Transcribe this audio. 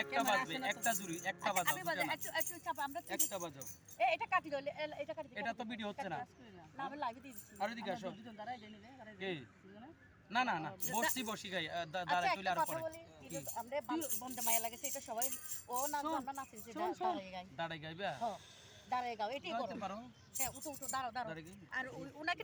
একটা বাজবে একটা জুড়ি একটা বাজাও আমি দুটা বাজে না। একটু একটু চাপ আমরা একটা বাজাও। এ এটা কাটি দাও এটা কাটি এটা তো ভিডিও হচ্ছে না। না। আমি লাইভে দিয়ে দিচ্ছি। আর এদিকে আসো। দুজন কে? দেনি দুজনে। না না না বসছি বসি গাই আচ্ছা দাঁড়াই তুলে আর তো আমরা বান- বন্ধে মায়া লাগেছে এটা সবাই ও না আমরা নাচি যে শোন, শোন। গাই। দাঁড়াই গাইবে? হ্যাঁ দাঁড়াই গাও এটাই করো। হ্যাঁ উঠো উঠো দাঁড়াও দাঁড়াও। আর ওনাকে